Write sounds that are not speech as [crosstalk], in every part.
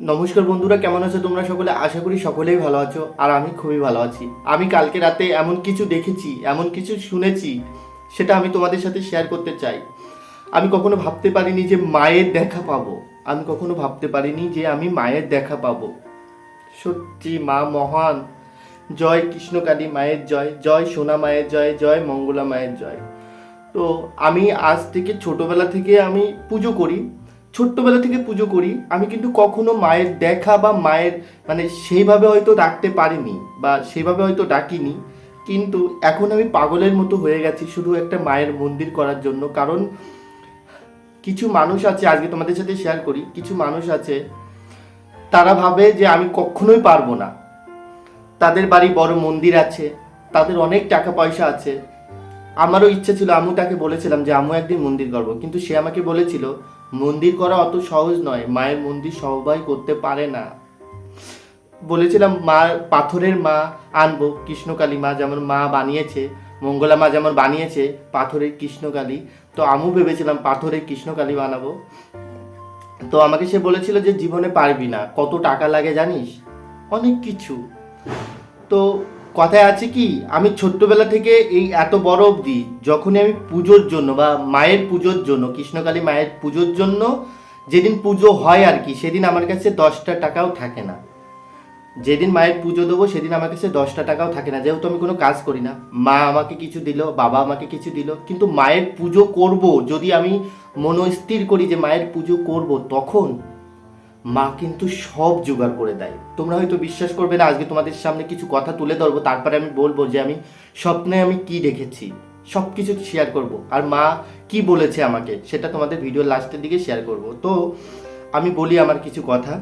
নমস্কার বন্ধুরা, কেমন আছো তোমরা সকলে? আশা করি সকলেই ভালো আছো, আর আমি খুবই ভালো আছি। আমি কালকে রাতে এমন কিছু দেখেছি, এমন কিছু শুনেছি, সেটা আমি তোমাদের সাথে শেয়ার করতে চাই। আমি কখনো ভাবতে পারিনি যে মায়ের দেখা পাবো। আমি কখনো ভাবতে পারিনি যে আমি মায়ের দেখা পাবো। সত্যি মা মহান। জয় কৃষ্ণকালী মায়ের জয় জয় সোনা মায়ের জয় জয় মঙ্গলা মায়ের জয়। তো আমি আজ থেকে ছোটবেলা থেকে আমি পুজো করি ছোট্টবেলা থেকে পুজো করি, আমি কিন্তু কখনো মায়ের দেখা বা মায়ের মানে সেইভাবে হয়তো ডাকতে পারিনি বা সেইভাবে হয়তো ডাকিনি। কিন্তু এখন আমি পাগলের মতো হয়ে গেছি শুধু একটা মায়ের মন্দির করার জন্য। কারণ কিছু মানুষ আছে, আজকে তোমাদের সাথে শেয়ার করি, কিছু মানুষ আছে, তারা ভাবে যে আমি কখনোই পারব না। তাদের বাড়ি বড় মন্দির আছে, তাদের অনেক টাকা পয়সা আছে। আমারও ইচ্ছে ছিল আমু তাকে বলেছিলাম যে আমু একদিন মন্দির করব। কিন্তু সে আমাকে বলেছিল মন্দির করা অত সহজ নয়, মায়ের মন্দির সবাই করতে পারে না। বলেছিলাম, মা, পাথরের মা আনব, কৃষ্ণকালী মা যেমন মা বানিয়েছে, মঙ্গলা মা যেমন বানিয়েছে পাথরের কৃষ্ণকালী, তো আমিও ভেবেছিলাম পাথরের কৃষ্ণকালী বানাবো। তো আমাকে সে বলেছিল যে জীবনে পারবি না, কত টাকা লাগে জানিস? অনেক কিছু। তো কথায় আছে কি, আমি ছোট্টবেলা থেকে এই এত বড় অবধি যখনই আমি পুজোর জন্য বা মায়ের পুজোর জন্য, কৃষ্ণকালী মায়ের পুজোর জন্য যেদিন পুজো হয় আর কি, সেদিন আমার কাছে দশটা টাকাও থাকে না। যেদিন মায়ের পুজো দেবো, সেদিন আমার কাছে দশটা টাকাও থাকে না। যেহেতু আমি কোনো কাজ করি না। মা আমাকে কিছু দিল, বাবা আমাকে কিছু দিল, কিন্তু মায়ের পুজো করব, যদি আমি মনস্থির করি যে মায়ের পুজো করব, তখন মা কিন্তু সব জোগাড় করে দেয়। তোমরা হয়তো বিশ্বাস করবে না, আজকে তোমাদের সামনে কিছু কথা তুলে ধরবো, তারপরে আমি বলব যে আমি স্বপ্নে আমি কি দেখেছি সব কিছু শেয়ার করব। আর মা কি বলেছে আমাকে, সেটা তোমাদের ভিডিও লাস্টের দিকে শেয়ার করব। তো আমি বলি আমার কিছু কথা।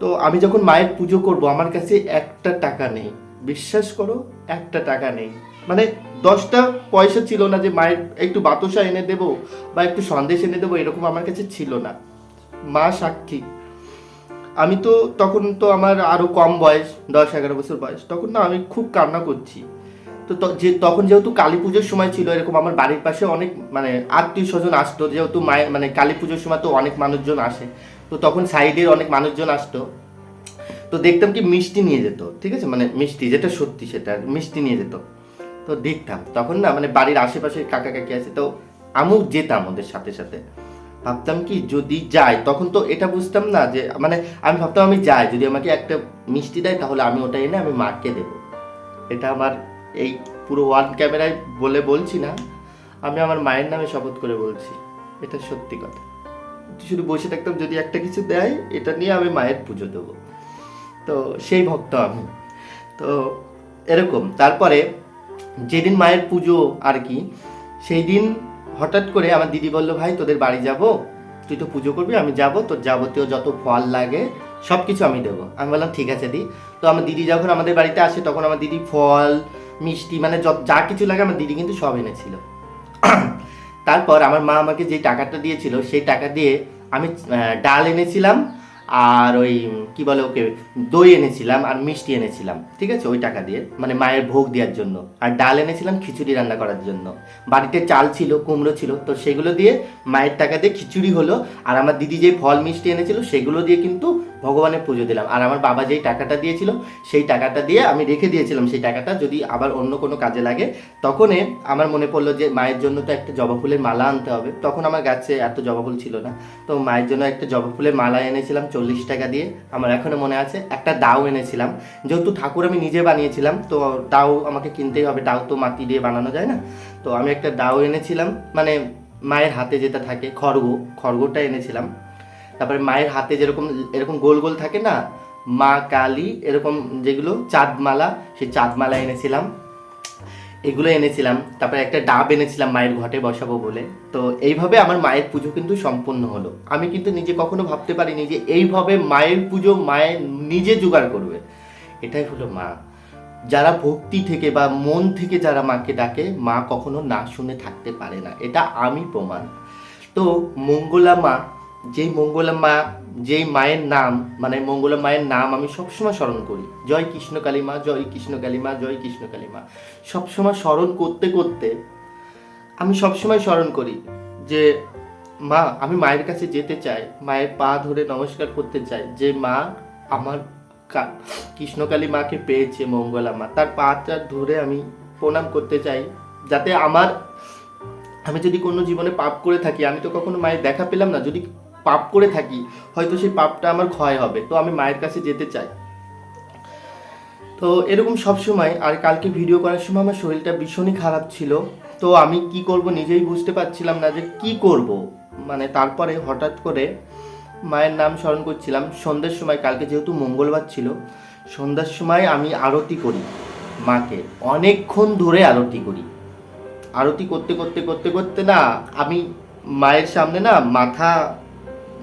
তো আমি যখন মায়ের পুজো করব, আমার কাছে একটা টাকা নেই। বিশ্বাস করো, একটা টাকা নেই। মানে দশটা পয়সা ছিল না যে মায়ের একটু বাতাসা এনে দেবো বা একটু সন্দেশ এনে দেবো, এরকম আমার কাছে ছিল না। মা সাক্ষী। আমি তো তখন তো আমার আরও কম বয়স, দশ, এগারো বছর বয়স, তখন না আমি খুব কান্না করছি। ত- যে তখন যেহেতু কালী পুজোর সময় ছিল, এরকম আমার বাড়ির পাশে অনেক মানে আত্মীয় স্বজন আসতো, যেহেতু মায়ের মানে কালী পুজোর সময় তো অনেক মানুষজন আসে, তো তখন সাইডের অনেক মানুষজন আসতো। তো দেখতাম কি মিষ্টি নিয়ে যেত, ঠিক আছে? মানে মিষ্টি, যেটা সত্যি সেটা, মিষ্টি নিয়ে যেত। তো দেখতাম, তখন না মানে বাড়ির আশেপাশে কাকা কাকি আছে, তো আমিও যেতাম ওদের সাথে সাথে। ভাবতাম কি যদি যাই, তখন তো এটা বুঝতাম না যে মানে আমি ভাবতাম আমি যাই, যদি আমাকে একটা মিষ্টি দেয় তাহলে আমি ওটা এনে আমি মাকে দেব। এটা আমার এই পুরো ওয়ান ক্যামেরায় বলে বলছি না, আমি আমার মায়ের নামে শপথ করে বলছি, এটা সত্যি কথা। শুধু বসে থাকতাম, যদি একটা কিছু দেয়, এটা নিয়ে আমি মায়ের পুজো দেবো। তো সেই ভক্ত আমি। তো এরকম, তারপরে যেদিন মায়ের পুজো আর কি সেই দিন হঠাৎ করে আমার দিদি বলল, ভাই, তোদের বাড়ি যাব? তুই তো পুজো করবি, আমি যাব, তোর যাবতীয় যত ফল লাগে সব কিছু আমি দেবো। আমি বললাম, ঠিক আছে, দি। তো আমার দিদি যখন আমাদের বাড়িতে আসে, তখন আমার দিদি ফল, মিষ্টি মানে যা কিছু লাগে আমার দিদি কিন্তু সব এনেছিল। তারপর আমার মা আমাকে যে টাকাটা দিয়েছিল, সেই টাকা দিয়ে আমি ডাল এনেছিলাম আর ওই, কি বলে ওকে, দই এনেছিলাম আর মিষ্টি এনেছিলাম, ঠিক আছে? ওই টাকা দিয়ে মানে মায়ের ভোগ দেওয়ার জন্য। আর ডাল এনেছিলাম খিচুড়ি রান্না করার জন্য। বাড়িতে চাল ছিল, কুমড়ো ছিল, তো সেগুলো দিয়ে মায়ের টাকা দিয়ে খিচুড়ি হলো। আর আমার দিদি যে ফল মিষ্টি এনেছিল, সেগুলো দিয়ে কিন্তু ভগবানের পুজো দিলাম। আর আমার বাবা যেই টাকাটা দিয়েছিল, সেই টাকাটা দিয়ে আমি রেখে দিয়েছিলাম সেই টাকাটা। যদি আবার অন্য কোনো কাজে লাগে, তখনই আমার মনে পড়ল যে মায়ের জন্য তো একটা জবা ফুলের মালা আনতে হবে। তখন আমার গাছে এত জবা ফুল ছিল না। তো মায়ের জন্য একটা জবা ফুলের মালা এনেছিলাম চল্লিশ টাকা দিয়ে। আমার এখনও মনে আছে, একটা দাও এনেছিলাম। যেহেতু ঠাকুর আমি নিজে বানিয়েছিলাম, তো দাও আমাকে কিনতেই হবে। দাও তো মাটি দিয়ে বানানো যায় না। তো আমি একটা দাও এনেছিলাম। মানে মায়ের হাতে যেটা থাকে, খড়গ। খড়গটা এনেছিলাম। তারপরে মায়ের হাতে যেরকম, এরকম গোল গোল থাকে না, মা কালী, এরকম যেগুলো, চাঁদমালা, সেই চাঁদমালা এনেছিলাম। এগুলো এনেছিলাম, তারপরে একটা ডাব এনেছিলাম মায়ের ঘটে বসাবো বলে। তো এইভাবে আমার মায়ের পুজো কিন্তু সম্পূর্ণ হলো। আমি কিন্তু নিজে কখনো ভাবতে পারিনি যে এইভাবে মায়ের পুজো মায়ের নিজে জোগাড় করবে। এটাই হলো মা। যারা ভক্তি থেকে বা মন থেকে যারা মাকে ডাকে, মা কখনো না শুনে থাকতে পারে না। এটা আমি প্রমাণ। তো মঙ্গলা মা যেই মঙ্গলা মা, যেই মায়ের নাম মানে মঙ্গলা মায়ের নাম আমি সবসময় স্মরণ করি। জয় কৃষ্ণ কালী মা জয় কৃষ্ণ কালী মা জয় কৃষ্ণ কালী মা সবসময় স্মরণ করতে করতে আমি সবসময় স্মরণ করি যে, মা, আমি মায়ের কাছে যেতে চাই, মায়ের পা ধরে নমস্কার করতে চাই যে, মা, আমার কৃষ্ণকালী মাকে পেয়েছে মঙ্গলা মা। তার পাটা ধরে আমি প্রণাম করতে চাই যাতে আমার, আমি যদি কোনো জীবনে পাপ করে থাকি, আমি তো কখনো মায়ের দেখা পেলাম না। যদি পাপ করে থাকি, হয়তো সেই পাপটা আমার ক্ষয় হবে। তো আমি মায়ের কাছে যেতে চাই। তো এরকম সব সময়, আর কালকে ভিডিও করার সময় আমার শরীরটা ভীষণই খারাপ ছিল। তো আমি কি করব নিজেই বুঝতে পারছিলাম না যে কি করব। মানে তারপরে হঠাৎ করে মায়ের নাম স্মরণ করছিলাম। সন্ধ্যের সময়, কালকে যেহেতু মঙ্গলবার ছিল, সন্ধ্যার সময় আমি আরতি করি মাকে। অনেকক্ষণ ধরে আরতি করি। আরতি করতে করতে করতে করতে না, আমি মায়ের সামনে না মাথা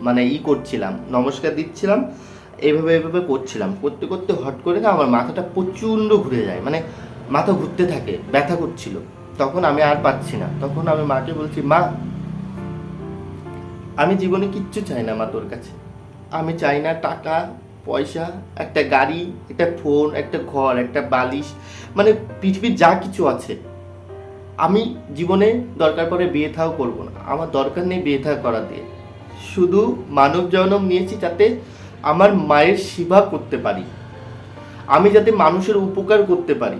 মানে ই করছিলাম, নমস্কার দিচ্ছিলাম এভাবে এভাবে করছিলাম। করতে করতে হট করে না আমার মাথাটা প্রচণ্ড ঘুরে যায় মানে মাথা ঘুরতে থাকে, ব্যথা করছিল। তখন আমি আর পাচ্ছি না। তখন আমি মাকে বলছি, মা, আমি জীবনে কিচ্ছু চাই না মা তোর কাছে। আমি চাই না টাকা, পয়সা, একটা গাড়ি, একটা ফোন, একটা ঘর, একটা বালিশ মানে পৃথিবীর যা কিছু আছে। আমি জীবনে দরকার পড়ে বিয়ে থাও করব না। আমার দরকার নেই বিয়ে থা করা দিয়ে শুধু মানব জনম নিয়েছি যাতে আমার মায়ের সেবা করতে পারি। আমি যাতে মানুষের উপকার করতে পারি।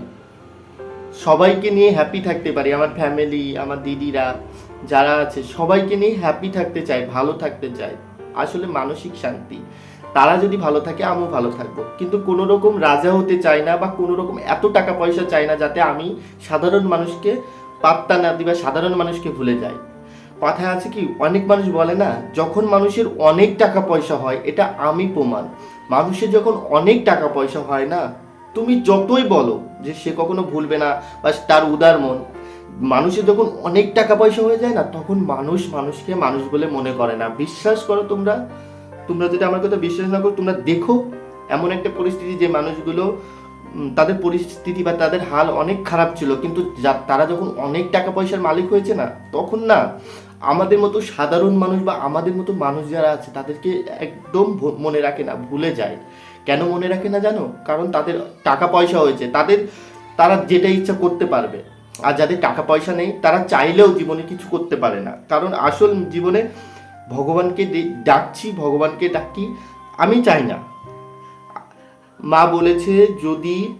সবাইকে নিয়ে হ্যাপি থাকতে পারি, আমার ফ্যামিলি আমার দিদিরা, যারা আছে, সবাইকে নিয়ে হ্যাপি থাকতে চাই, ভালো থাকতে চাই। আসলে মানসিক শান্তি। তারা যদি ভালো থাকে, আমিও ভালো থাকব। কিন্তু কোনো রকম রাজা হতে চাই না বা কোনো রকম এত টাকা পয়সা চাই না যাতে আমি সাধারণ মানুষকে পাত্তা না দিই বা সাধারণ মানুষকে ভুলে যাই। কথায় আছে কি, অনেক মানুষ বলে না, যখন মানুষের অনেক টাকা পয়সা হয়, এটা আমি প্রমাণ। মানুষের যখন অনেক টাকা পয়সা হয় না, তুমি যতই বলো যে সে কখনো ভুলবে না বা তার উদার মন। মানুষের যখন অনেক টাকা পয়সা হয়ে যায় না, তখন মানুষ মানুষকে মানুষ বলে মনে করে না। বিশ্বাস করো তোমরা তোমরা যদি আমার কথা বিশ্বাস না করো, তোমরা দেখো এমন একটা পরিস্থিতি যে মানুষগুলো তাদের পরিস্থিতি বা তাদের হাল অনেক খারাপ ছিল, কিন্তু তারা যখন অনেক টাকা পয়সার মালিক হয়েছে না, তখন না আমাদের মতো সাধারণ মানুষ বা আমাদের মতো মানুষ যারা আছে, তাদেরকে একদম মনে রাখে না, ভুলে যায়। কেন মনে রাখে না জানো? কারণ তাদের টাকা পয়সা হয়েছে, তাদের, তারা যেটা ইচ্ছা করতে পারবে। আর যাদের টাকা পয়সা নেই, তারা চাইলেও জীবনে কিছু করতে পারে না। কারণ আসল জীবনে ভগবানকে ডাকছি, ভগবানকে ডাকি, আমি চাই না। মা বলেছে, যদি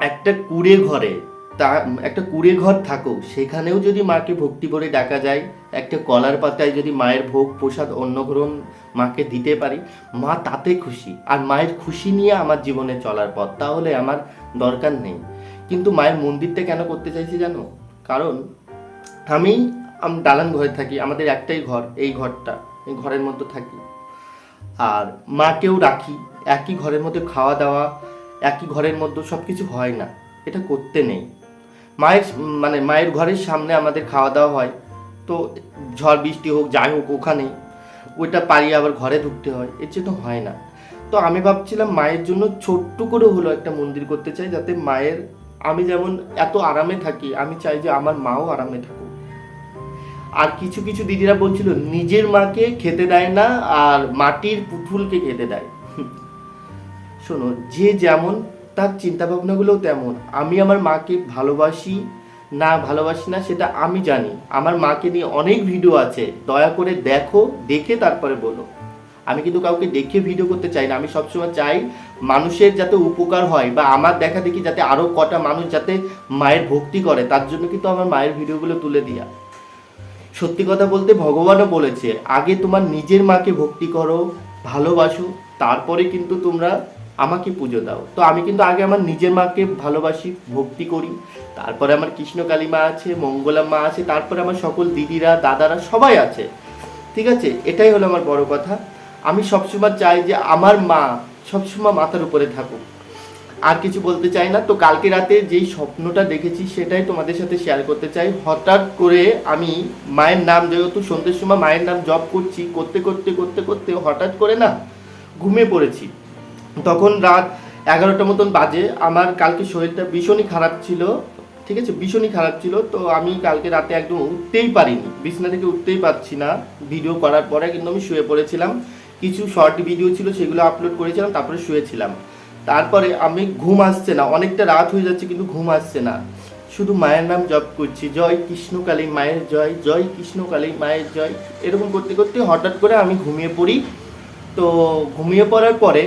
একটা কুড়ে ঘরে তা, একটা কুড়ে ঘর থাকো সেখানেও যদি মাকে ভক্তি করে ডাকা যায় একটা কলার পাতায় যদি মায়ের ভোগ, প্রসাদ, অন্নগ্রহণ মাকে দিতে পারি, মা তাতে খুশি। আর মায়ের খুশি নিয়ে আমার জীবনে চলার পথ, তাহলে আমার দরকার নেই। কিন্তু মায়ের মন্দিরটা কেন করতে চাইছি জানো? কারণ আমি আমি, দালান ঘরে থাকি, আমাদের একটাই ঘর, এই ঘরটা, এই ঘরের মধ্যে থাকি। আর মাকেও রাখি, একই ঘরের মধ্যে খাওয়া দাওয়া, একই ঘরের মধ্যে সব কিছু হয় না, এটা করতে নেই। মায়ের মানে মায়ের ঘরের সামনে আমাদের খাওয়া দাওয়া হয় তো ঝড় বৃষ্টি হোক, যাই হোক, ওখানে। ওইটা পারিয়ে আবার ঘরে ঢুকতে হয়। এর জন্য হয় না। তো আমি ভাবছিলাম মায়ের জন্য ছোট্ট করে হলো একটা মন্দির করতে চাই, যাতে মায়ের, আমি যেমন এত আরামে থাকি, আমি চাই যে আমার মাও আরামে থাকুক। আর কিছু কিছু দিদিরা বলছিল, নিজের মাকে খেতে দেয় না, আর মাটির পুতুলকে খেতে দেয়। শোনো, যে যেমন, তার চিন্তা ভাবনাগুলোও তেমন। আমি আমার মাকে ভালোবাসি না ভালোবাসি না, সেটা আমি জানি। আমার মাকে নিয়ে অনেক ভিডিও আছে। দয়া করে দেখো, দেখে তারপরে বলো। আমি কিন্তু কাউকে দেখে ভিডিও করতে চাই না। আমি সবসময় চাই মানুষের যাতে উপকার হয় বা আমার দেখা দেখি যাতে আরও কটা মানুষ যাতে মায়ের ভক্তি করে, তার জন্য কিন্তু আমার মায়ের ভিডিওগুলো তুলে দিয়া। সত্যি কথা বলতে ভগবানও বলেছে, আগে তোমার নিজের মাকে ভক্তি করো, ভালোবাসো, তারপরে কিন্তু তোমরা আমাকে পুজো দাও। তো আমি কিন্তু আগে আমার নিজের মাকে ভালোবাসি, ভক্তি করি। তারপরে আমার কৃষ্ণকালী মা আছে, মঙ্গলা মা আছে, তারপরে আমার সকল দিদিরা, দাদারা সবাই আছে। ঠিক আছে? এটাই হলো আমার বড় কথা। আমি সবসময় চাই যে আমার মা সবসময় মাথার উপরে থাকুক। আর কিছু বলতে চাই না। তো কালকে রাতে যেই স্বপ্নটা দেখেছি, সেটাই তোমাদের সাথে শেয়ার করতে চাই। হঠাৎ করে আমি মায়ের নাম যেহেতু সন্ধ্যের সময় মায়ের নাম জপ করছি, করতে করতে করতে করতে হঠাৎ করে না ঘুমিয়ে পড়েছি। তখন রাত এগারোটা মতন বাজে। আমার কালকে শরীরটা ভীষণই খারাপ ছিল, ঠিক আছে? ভীষণই খারাপ ছিল, তো আমি কালকে রাতে একদম উঠতেই পারিনি। বিছনা থেকে উঠতেই পারছি না। ভিডিও করার পরে কিন্তু আমি শুয়ে পড়েছিলাম। কিছু শর্ট ভিডিও ছিল, সেগুলো আপলোড করেছিলাম, তারপরে শুয়েছিলাম। তারপরে আমি ঘুম আসছে না। অনেকটা রাত হয়ে যাচ্ছে, কিন্তু ঘুম আসছে না। শুধু মায়ের নাম জপ করছি, জয় কৃষ্ণকালী মায়ের জয় জয় কৃষ্ণকালী মায়ের জয়। এরকম করতে করতে হঠাৎ করে আমি ঘুমিয়ে পড়ি। তো ঘুমিয়ে পড়ার পরে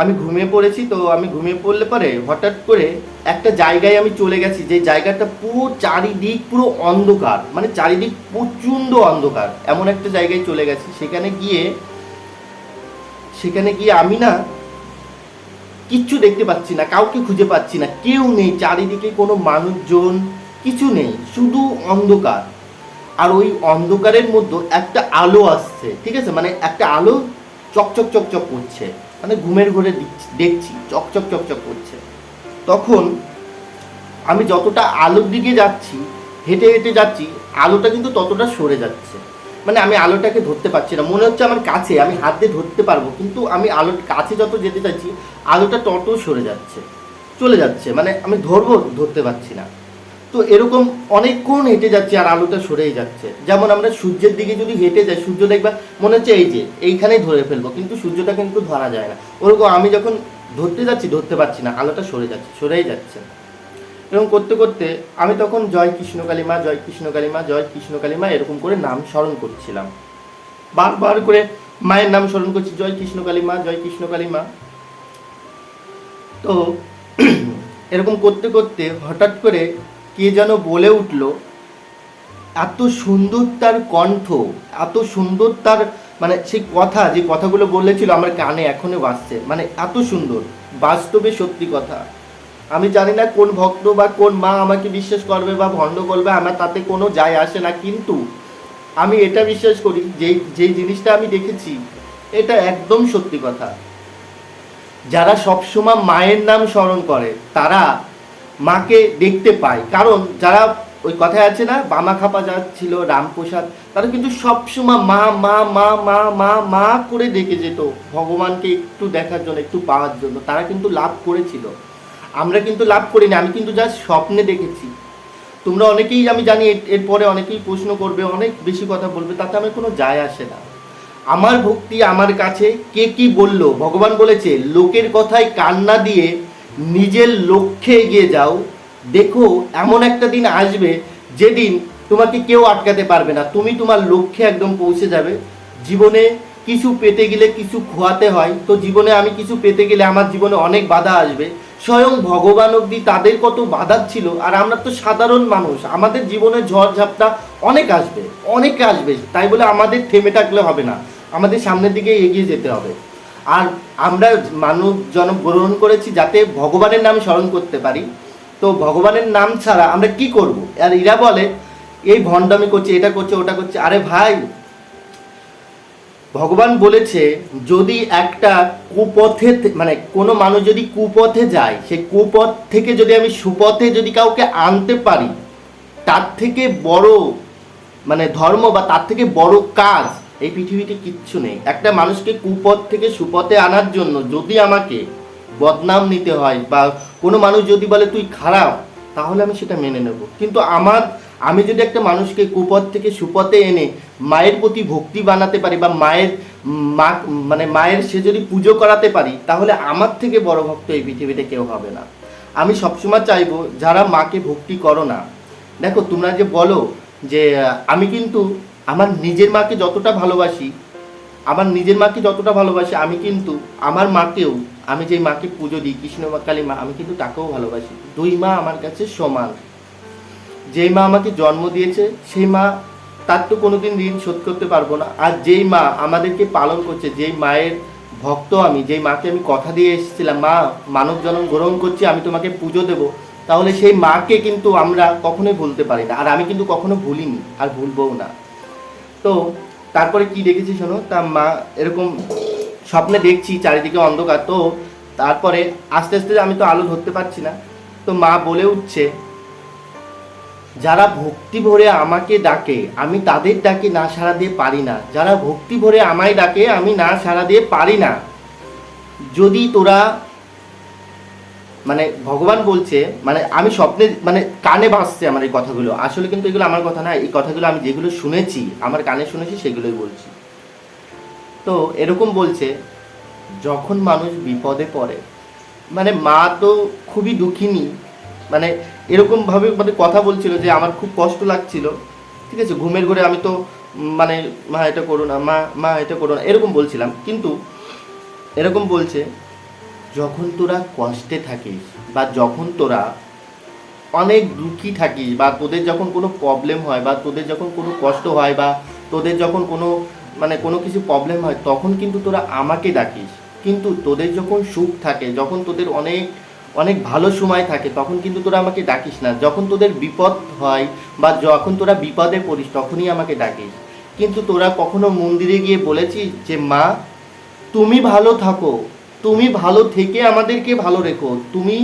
আমি ঘুমিয়ে পড়েছি, তো আমি ঘুমিয়ে পড়লে পরে হঠাৎ করে একটা জায়গায় আমি চলে গেছি, যে জায়গাটা পুরো চারিদিক পুরো অন্ধকার মানে চারিদিক প্রচণ্ড অন্ধকার। এমন একটা জায়গায় চলে গেছি, সেখানে গিয়ে সেখানে গিয়ে আমি না কিচ্ছু দেখতে পাচ্ছি না, কাউকে খুঁজে পাচ্ছি না, কেউ নেই, চারিদিকে কোনো মানুষজন কিছু নেই, শুধু অন্ধকার। আর ওই অন্ধকারের মধ্যে একটা আলো আসছে, ঠিক আছে? মানে একটা আলো চকচক চকচক করছে। মানে ঘুমের ঘরে দেখছি চকচক চকচক করছে। তখন আমি যতটা আলোর দিকে যাচ্ছি, হেঁটে হেঁটে যাচ্ছি, আলোটা কিন্তু ততটা সরে যাচ্ছে। মানে আমি আলোটাকে ধরতে পারছি না। মনে হচ্ছে আমার কাছে, আমি হাত দিয়ে ধরতে পারব, কিন্তু আমি আলোর কাছে যত যেতে চাইছি, আলোটা তত সরে যাচ্ছে, চলে যাচ্ছে। মানে আমি ধরবো, ধরতে পারছি না। তো এরকম অনেকক্ষণ হেঁটে যাচ্ছে আর আলোটা সরেই যাচ্ছে। যেমন আমরা সূর্যের দিকে যদি হেঁটে যাই, সূর্য দেখবা মনে হচ্ছে এই যে, এইখানেই ধরে ফেলব, কিন্তু সূর্যটা কিন্তু ধরা যায় না। ওরকম আমি যখন ধরতে যাচ্ছি, ধরতে পারছি না, আলোটা সরে যাচ্ছে, সরেই যাচ্ছে। এরকম করতে করতে আমি তখন জয় কৃষ্ণকালী মা জয় কৃষ্ণকালী মা জয় কৃষ্ণকালী মা এরকম করে নাম স্মরণ করছিলাম। বারবার করে মায়ের নাম স্মরণ করছি, জয় কৃষ্ণকালী মা জয় কৃষ্ণকালী মা তো এরকম করতে করতে হঠাৎ করে কে যেন বলে উঠল, এত সুন্দর তার কণ্ঠ, এত সুন্দর তার মানে সেই কথা, যে কথাগুলো বলেছিল আমার কানে এখনও বাজছে মানে এত সুন্দর, বাস্তবে সত্যি কথা। আমি জানি না কোন ভক্ত বা কোন মা আমাকে বিশ্বাস করবে বা ভণ্ড করবে, আমার তাতে কোনো যায় আসে না, কিন্তু আমি এটা বিশ্বাস করি, যেই যেই জিনিসটা আমি দেখেছি, এটা একদম সত্যি কথা। যারা সবসময় মায়ের নাম স্মরণ করে, তারা মাকে দেখতে পায়। কারণ যারা ওই কথায় আছে না, বামা খাপা যা ছিল, রামপ্রসাদ, তারা কিন্তু সবসময় মা মা মা মা মা মা করে ডেকে যেত। ভগবানকে একটু দেখার জন্য, একটু পাওয়ার জন্য। তারা কিন্তু লাভ করেছিল। আমরা কিন্তু লাভ করিনি। আমি কিন্তু যা স্বপ্নে দেখেছি। তোমরা অনেকেই আমি জানি এরপরে অনেকেই প্রশ্ন করবে, অনেক বেশি কথা বলবে, তাতে আমার কোনো যায় আসে না। আমার ভক্তি আমার কাছে। কে কি বলল? ভগবান বলেছে, লোকের কথায় কান্না দিয়ে নিজের লক্ষ্যে এগিয়ে যাও। দেখো, এমন একটা দিন আসবে যেদিন তোমাকে কেউ আটকাতে পারবে না। তুমি তোমার লক্ষ্যে একদম পৌঁছে যাবে। জীবনে কিছু পেতে গেলে কিছু খোয়াতে হয়। তো জীবনে আমি কিছু পেতে গেলে আমার জীবনে অনেক বাধা আসবে। স্বয়ং ভগবান অবধি তাদের কত বাধা ছিল। আর আমরা তো সাধারণ মানুষ। আমাদের জীবনে ঝড় ঝাপটা অনেক আসবে অনেক আসবে। তাই বলে আমাদের থেমে থাকলে হবে না। আমাদের সামনের দিকে এগিয়ে যেতে হবে। আর আমরা মানব জনম গ্রহণ করেছি যাতে ভগবানের নাম স্মরণ করতে পারি। তো ভগবানের নাম ছাড়া আমরা কি করব? আর এরা বলে, এই ভণ্ডামি করছে, এটা করছে, ওটা করছে। আরে ভাই, ভগবান বলেছে, যদি একটা কুপথে মানে কোনো মানুষ যদি কুপথে যায়, সেই কুপথ থেকে যদি আমি সুপথে যদি কাউকে আনতে পারি, তার থেকে বড় মানে ধর্ম বা তার থেকে বড় কাজ এই পৃথিবীতে কিচ্ছু নেই। একটা মানুষকে কুপথ থেকে সুপথে আনার জন্য যদি আমাকে বদনাম নিতে হয় বা কোনো মানুষ যদি বলে, তুই খারাপ তাহলে আমি সেটা মেনে নেব। কিন্তু আমার, আমি যদি একটা মানুষকে কুপথ থেকে সুপথে এনে মায়ের প্রতি ভক্তি বানাতে পারি বা মায়ের মা মানে মায়ের সে যদি পুজো করাতে পারি, তাহলে আমার থেকে বড় ভক্ত এই পৃথিবীতে কেউ হবে না। আমি সবসময় চাইব, যারা মাকে ভক্তি করো না। দেখো, তোমরা যে বলো যে, আমি কিন্তু আমার নিজের মাকে যতটা ভালোবাসি, আমার নিজের মাকে যতটা ভালোবাসি, আমি কিন্তু আমার মাকেও, আমি যে মাকে পুজো দিই, কৃষ্ণ কালী মা, আমি কিন্তু তাকেও ভালোবাসি। দুই মা আমার কাছে সমান। যেই মা আমাকে জন্ম দিয়েছে, সেই মা তার তো কোনোদিন ঋণ শোধ করতে পারব না। আর যেই মা আমাদেরকে পালন করছে, যেই মায়ের ভক্ত আমি, যেই মাকে আমি কথা দিয়ে এসেছিলাম, মা, মানব জন্ম গ্রহণ করছি, আমি তোমাকে পুজো দেব। তাহলে সেই মাকে কিন্তু আমরা কখনোই ভুলতে পারি না। আর আমি কিন্তু কখনো ভুলিনি, আর ভুলবও না। তো তারপরে কি দেখেছি শোনো? তা মা এরকম স্বপ্নে দেখছি, চারিদিকে অন্ধকার। তো তারপরে আস্তে আস্তে আমি তো আলো ধরতে পারছি না। তো মা বলে উঠছে, যারা ভক্তি ভরে আমাকে ডাকে, আমি তাদের ডাকে না সাড়া দিয়ে পারি না। যারা ভক্তি ভরে আমায় ডাকে, আমি না সাড়া দিয়ে পারি না। যদি তোরা মানে ভগবান বলছে মানে আমি স্বপ্নে মানে কানে ভাসছে আমার এই কথাগুলো। আসলে কিন্তু এগুলো আমার কথা না, এই কথাগুলো আমি যেগুলো শুনেছি, আমার কানে শুনেছি সেগুলোই বলছি। তো এরকম বলছে, যখন মানুষ বিপদে পড়ে মানে মা তো খুবই দুঃখিনী মানে এরকমভাবে মানে কথা বলছিল যে আমার খুব কষ্ট লাগছিল, ঠিক আছে, ঘুমের ঘরে আমি তো মানে মা এটা করো না, মা মা এটা করো না, এরকম বলছিলাম। কিন্তু এরকম বলছে যখন তোরা কষ্টে থাকিস বা যখন তোরা অনেক দুঃখী থাকিস বা তোদের যখন কোনো প্রবলেম হয় বা তোদের যখন কোনো কষ্ট হয় বা তোদের যখন কোনো মানে কোনো কিছু প্রবলেম হয়, তখন কিন্তু তোরা আমাকে ডাকিস। কিন্তু তোদের যখন সুখ থাকে, যখন তোদের অনেক অনেক ভালো সময় থাকে, তখন কিন্তু তোরা আমাকে ডাকিস না। যখন তোদের বিপদ হয় বা যখন তোরা বিপদে পড়িস, তখনই আমাকে ডাকিস। কিন্তু তোরা কখনো মন্দিরে গিয়ে বলেছিস যে, মা, তুমি ভালো থাকো। তুমি ভালো থেকে আমাদেরকে ভালো রেখো, তুমি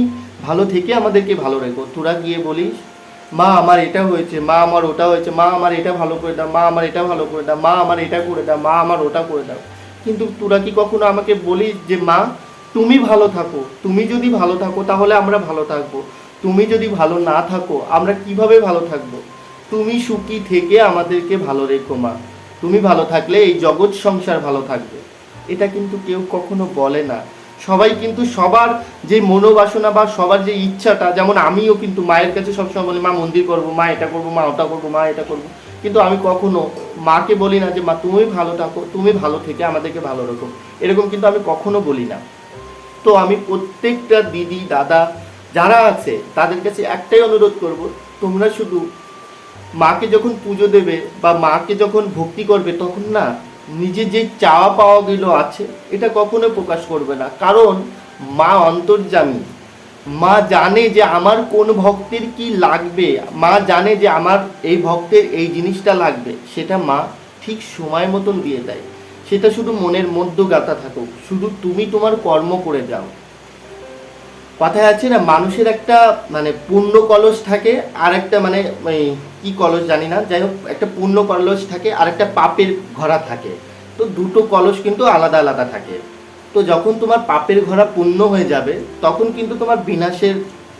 ভালো থেকে আমাদেরকে ভালো রেখো। তোরা গিয়ে বলিস, মা, আমার এটা হয়েছে, মা, আমার ওটা হয়েছে, মা, আমার এটা ভালো করে দাও, মা, আমার এটা ভালো করে দাও, মা, আমার এটা করে দাও, মা, আমার ওটা করে দাও। কিন্তু তোরা কি কখনো আমাকে বলিস যে, মা, তুমি ভালো থাকো, তুমি যদি ভালো থাকো তাহলে আমরা ভালো থাকব। তুমি যদি ভালো না থাকো, আমরা কীভাবে ভালো থাকব? তুমি সুখী থেকে আমাদেরকে ভালো রেখো, মা। তুমি ভালো থাকলে এই জগৎ সংসার ভালো থাকবে। এটা কিন্তু কেউ কখনো বলে না। সবাই কিন্তু সবার যে মনোবাসনা বা সবার যে ইচ্ছাটা, যেমন আমিও কিন্তু মায়ের কাছে সবসময় বলি, মা, মন্দির করব, মা, এটা করব, মা, ওটা করব, মা, এটা করব। কিন্তু আমি কখনো মাকে বলি না যে, মা, তুমি ভালো থাকো, তুমি ভালো থেকে আমাদেরকে ভালো রাখো। এরকম কিন্তু আমি কখনো বলি না। তো আমি প্রত্যেকটা দিদি, দাদা যারা আছে, তাদের কাছে একটাই অনুরোধ করব, তোমরা শুধু মাকে যখন পুজো দেবে বা মাকে যখন ভক্তি করবে, তখন না নিজের যে চাওয়া পাওয়াগুলো আছে, এটা কখনো প্রকাশ করবে না। কারণ মা অন্তর্জামী মা জানে যে আমার কোন ভক্তের কি লাগবে। মা জানে যে আমার এই ভক্তের এই জিনিসটা লাগবে। সেটা মা ঠিক সময় মতন দিয়ে দেয়। সেটা শুধু মনের মধ্য গাথা থাকুক। শুধু তুমি তোমার কর্ম করে যাও। কথায় আছে না, মানুষের একটা মানে পূর্ণ কলস থাকে আর একটা মানে কি কলস জানি না, যাই হোক, একটা পূর্ণ কলস থাকে আর একটা পাপের ঘোড়া থাকে। তো দুটো কলস কিন্তু আলাদা আলাদা থাকে। তো যখন তোমার পাপের ঘোড়া পূর্ণ হয়ে যাবে, তখন কিন্তু তোমার বিনাশের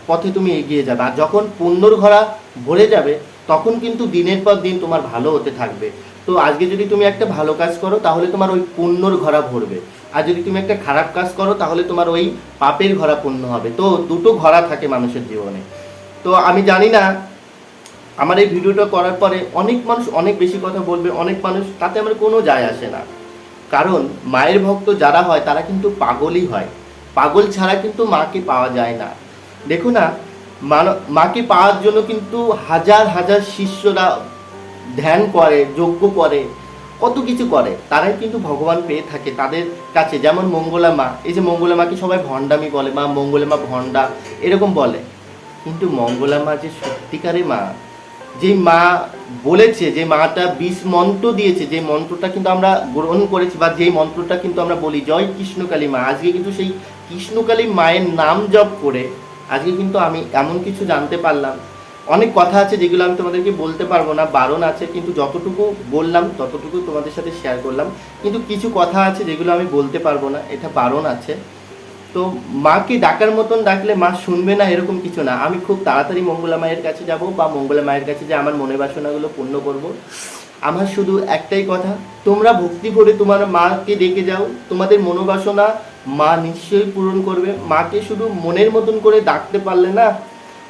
পথে তুমি এগিয়ে যাবে। আর যখন পুণ্যর ঘোড়া ভরে যাবে, তখন কিন্তু দিনের পর দিন তোমার ভালো হতে থাকবে। তো আজকে যদি তুমি একটা ভালো কাজ করো, তাহলে তোমার ওই পুণ্যর ঘোড়া ভরবে। আর যদি তুমি একটা খারাপ কাজ করো, তাহলে তোমার ওই পাপের ঘোড়া পূর্ণ হবে। তো দুটো ঘোড়া থাকে মানুষের জীবনে। তো আমি জানি না, আমার এই ভিডিওটা করার পরে অনেক মানুষ অনেক বেশি কথা বলবে, অনেক মানুষ, তাতে আমার কোনো যায় আসে না। কারণ মায়ের ভক্ত যারা হয়, তারা কিন্তু পাগলই হয়। পাগল ছাড়া কিন্তু মাকে পাওয়া যায় না। দেখো না মাকে পাওয়ার জন্য কিন্তু হাজার হাজার শিষ্যরা ধ্যান করে, যজ্ঞ করে কত কিছু করে, তারাই কিন্তু ভগবান পেয়ে থাকে তাদের কাছে। যেমন মঙ্গলা মা, এই যে মঙ্গলা মাকে সবাই ভণ্ডামি বলে, মা মঙ্গলা মা ভণ্ডা, এরকম বলে। কিন্তু মঙ্গলা মা যে সত্যিকারের মা, যে মা বলেছে, যে মাটা বিষ মন্ত্র দিয়েছে, যে মন্ত্রটা কিন্তু আমরা গ্রহণ করেছি বা যেই মন্ত্রটা কিন্তু আমরা বলি, জয় কৃষ্ণকালী মা। আজকে কিন্তু সেই কৃষ্ণকালী মায়ের নাম জপ করে, আজকে কিন্তু আমি এমন কিছু জানতে পারলাম। অনেক কথা আছে যেগুলো আমি তোমাদেরকে বলতে পারব না, বারণ আছে, কিন্তু যতটুকু বললাম ততটুকু তোমাদের সাথে শেয়ার করলাম। কিন্তু কিছু কথা আছে যেগুলো আমি বলতে পারব না, এটা বারণ আছে। তো মাকে ডাকার মতন ডাকলে মা শুনবে না এরকম কিছু না। আমি খুব তাড়াতাড়ি মঙ্গলা মায়ের কাছে যাব বা মঙ্গলা মায়ের কাছে যে আমার মনের বাসনাগুলো পূর্ণ করব। আমার শুধু একটাই কথা, তোমরা ভক্তি করে তোমার মাকে ডেকে যাও। তোমাদের মনোবাসনা মা নিশ্চয়ই পূরণ করবে। মাকে শুধু মনের মতন করে ডাকতে পারলে না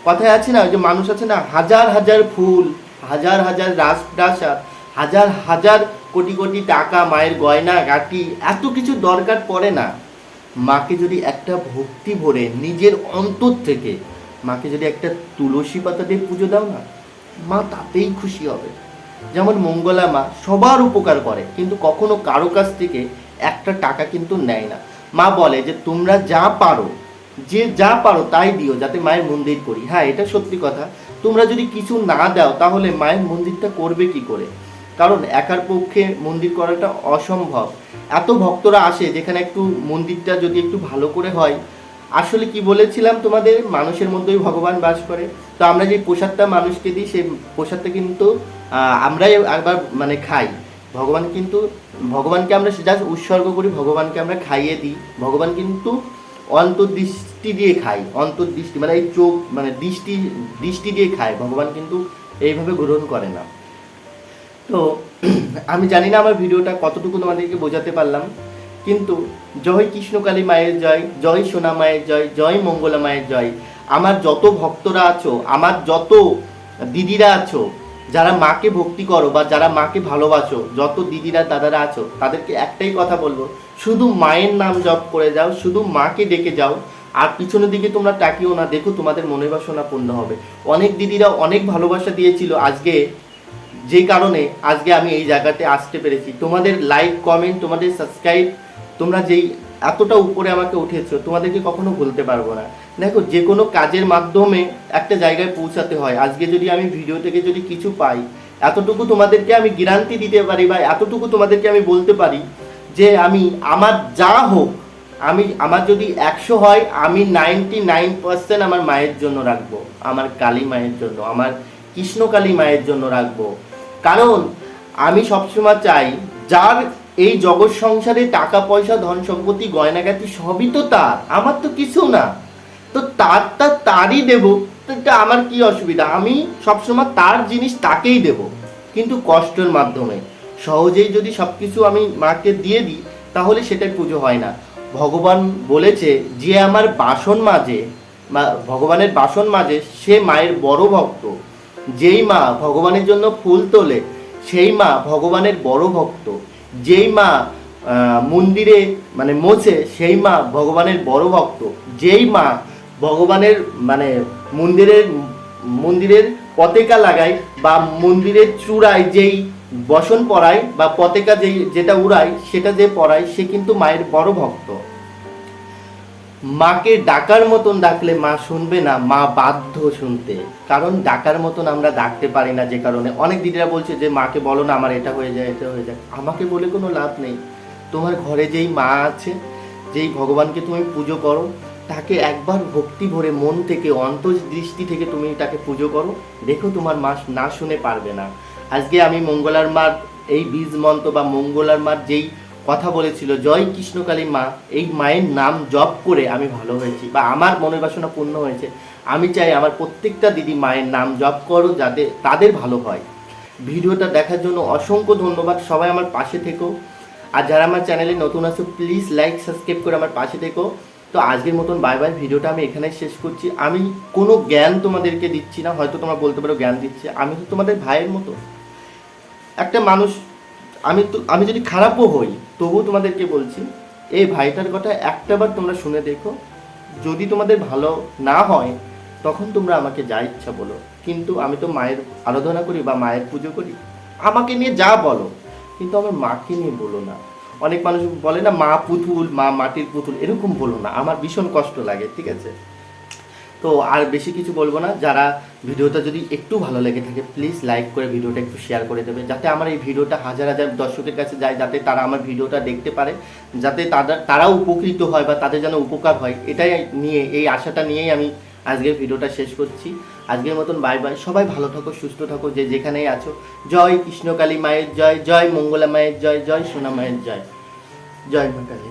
কথায় আছে না, ওই যে মানুষ আছে না, হাজার হাজার ফুল, হাজার হাজার রাজপ্রাসাদ হাজার হাজার কোটি কোটি টাকা, মায়ের গয়না, গাটি, এত কিছু দরকার পড়ে না। মাকে যদি একটা ভক্তি ভরে নিজের অন্তর থেকে, মাকে যদি একটা তুলসী পাতা দিয়ে পুজো দাও না, মা তাতেই খুশি হবে। যেমন মঙ্গলা মা সবার উপকার করে, কিন্তু কখনো কারও কাছ থেকে একটা টাকা কিন্তু নেয় না। মা বলে যে, তোমরা যা পারো যে যা পারো তাই দিও, যাতে মায়ের মন্দির করি। হ্যাঁ এটা সত্যি কথা। তোমরা যদি কিছু না দাও, তাহলে মায়ের মন্দিরটা করবে কি করে? কারণ একার পক্ষে মন্দির করাটা অসম্ভব। এত ভক্তরা আসে যেখানে একটু মন্দিরটা যদি একটু ভালো করে হয়। আসলে কি বলেছিলাম তোমাদের? মানুষের মধ্যেই ভগবান বাস করে। তো আমরা যে প্রসাদটা মানুষকে দিই, সেই প্রসাদটা কিন্তু আমরাই একবার মানে খাই। ভগবান কিন্তু, ভগবানকে আমরা জাস্ট উৎসর্গ করি, ভগবানকে আমরা খাইয়ে দিই। ভগবান কিন্তু অন্তর্দৃষ্টি দিয়ে খাই, অন্তর্দৃষ্টি মানে এই চোখ মানে দৃষ্টি দৃষ্টি দিয়ে খায় ভগবান কিন্তু এইভাবে গ্রহণ করে না। তো [clears throat] আমি জানি না আমার ভিডিওটা কতটুকু তোমাদেরকে বোঝাতে পারলাম, কিন্তু জয় কৃষ্ণকালী মায়ের জয় জয় সোনা মায়ের জয় জয় মঙ্গলা মায়ের জয়, আমার যত ভক্তরা আছো, আমার যত দিদিরা আছো, যারা মাকে ভক্তি করো বা যারা মাকে ভালোবাসো, যত দিদিরা দাদারা আছো, তাদেরকে একটাই কথা বলব শুধু মায়ের নাম জপ করে যাও, শুধু মাকে ডেকে যাও, আর পিছনের দিকে তোমরা তাকিও না, দেখো তোমাদের মনের বাসনা পূর্ণ হবে। অনেক দিদিরা অনেক ভালোবাসা দিয়েছিল আজকে, যে কারণে আজকে আমি এই জায়গাতে আসতে পেরেছি। তোমাদের লাইক কমেন্ট তোমাদের সাবস্ক্রাইব তোমরা যেই এতটা উপরে আমাকে উঠেছো, তোমাদেরকে কখনো ভুলতে পারব না। দেখো, যে কোনো কাজের মাধ্যমে একটা জায়গায় পৌঁছাতে হয়। আজকে যদি আমি ভিডিও থেকে যদি কিছু পাই, এতটুকু তোমাদেরকে আমি গ্যারান্টি দিতে পারি বা এতটুকু তোমাদেরকে আমি বলতে পারি যে আমি আমার যা হোক, আমি, আমার যদি একশো হয়, আমি নাইনটি নাইন পার্সেন্ট আমার মায়ের জন্য রাখব, আমার কালী মায়ের জন্য, আমার কৃষ্ণকালী মায়ের জন্য রাখব। কারণ আমি সবসময় চাই, যার এই জগৎ সংসারে টাকা পয়সা, ধন সম্পত্তি গয়নাগাটি সবই তো তার, আমার তো কিছু না। তো তার তারটা তারই দেব এটা আমার কি অসুবিধা? আমি সবসময় তার জিনিস তাকেই দেব, কিন্তু কষ্টের মাধ্যমে। সহজেই যদি সব কিছু আমি মাকে দিয়ে দিই, তাহলে সেটাই পুজো হয় না। ভগবান বলেছে, যে আমার বাসন বা ভগবানের বাসন মাজে, সে মায়ের বড় ভক্ত। যেই মা ভগবানের জন্য ফুল তোলে, সেই মা ভগবানের বড় ভক্ত। যেই মা মন্দিরে মানে মোছে সেই মা ভগবানের বড় ভক্ত। যেই মা ভগবানের মানে মন্দিরের মন্দিরের পতাকা লাগায় বা মন্দিরের চূড়ায় যেই বসন পড়ায় বা পতাকা যেই, যেটা উড়ায়, সেটা যে পড়ায় সে কিন্তু মায়ের বড় ভক্ত। মাকে ডাকার মতন ডাকলে মা শুনবে না, মা বাধ্য শুনতে। কারণ ডাকার মতন আমরা ডাকতে পারি না যে কারণে। অনেক দিদিরা বলছে যে, মাকে বলো না, আমার এটা হয়ে যায়, এটা হয়ে যায়। আমাকে বলে কোনো লাভ নেই। তোমার ঘরে যেই মা আছে, যেই ভগবানকে তুমি পুজো করো, তাকে একবার ভক্তি ভরে মন থেকে, অন্তর্দৃষ্টি থেকে তুমি তাকে পুজো করো। দেখো তোমার মা না শুনে পারবে না। আজকে আমি মঙ্গলার মার এই বীজ মন্ত্র বা মঙ্গলার মার যেই কথা বলেছিল, জয় কৃষ্ণকালী মা এই মায়ের নাম জপ করে আমি ভালো হয়েছি বা আমার মনের বাসনা পূর্ণ হয়েছে। আমি চাই আমার প্রত্যেকটা দিদি মায়ের নাম জপ করো যাতে তাদের ভালো হয়। ভিডিওটা দেখার জন্য অসংখ্য ধন্যবাদ। সবাই আমার পাশে থেকো। আর যারা আমার চ্যানেলে নতুন আছো, প্লিজ লাইক, সাবস্ক্রাইব করে আমার পাশে থেকো। তো আজকের মতন বাই বাই। ভিডিওটা আমি এখানে শেষ করছি। আমি কোনো জ্ঞান তোমাদেরকে দিচ্ছি না। হয়তো তোমরা বলতে পারো জ্ঞান দিচ্ছি। আমি তো তোমাদের ভাইয়ের মতো। একটা মানুষ, আমি তো, আমি যদি খারাপও হই, তবুও তোমাদেরকে বলছি, এই ভাইটার কথা একটাবার তোমরা শুনে দেখো। যদি তোমাদের ভালো না হয়, তখন তোমরা আমাকে যা ইচ্ছা বলো। কিন্তু আমি তো মায়ের আরাধনা করি বা মায়ের পুজো করি। আমাকে নিয়ে যা বলো, কিন্তু আমার মাকে নিয়ে বলো না। অনেক মানুষ বলে না, মা পুতুল, মা মাটির পুতুল, এরকম বলো না। আমার ভীষণ কষ্ট লাগে, ঠিক আছে? তো আর বেশি কিছু বলব না। যারা ভিডিওটা যদি একটু ভালো লেগে থাকে প্লিজ লাইক করে ভিডিওটা একটু শেয়ার করে দেবে। যাতে আমার এই ভিডিওটা হাজার হাজার দর্শকের কাছে যায়, যাতে তারা আমার ভিডিওটা দেখতে পারে, যাতে তারা তারাও উপকৃত হয় বা তাদের যেন উপকার হয়। এটাই নিয়ে, এই আশাটা নিয়েই আমি আজকের ভিডিওটা শেষ করছি। আজকের মতন বাই বাই সবাই ভালো থাকো, সুস্থ থাকো, যে যেখানেই আছো। জয় কৃষ্ণকালী মায়ের জয় জয় মঙ্গলা মায়ের জয় জয় সোনা মায়ের জয়। জয় মা কালী।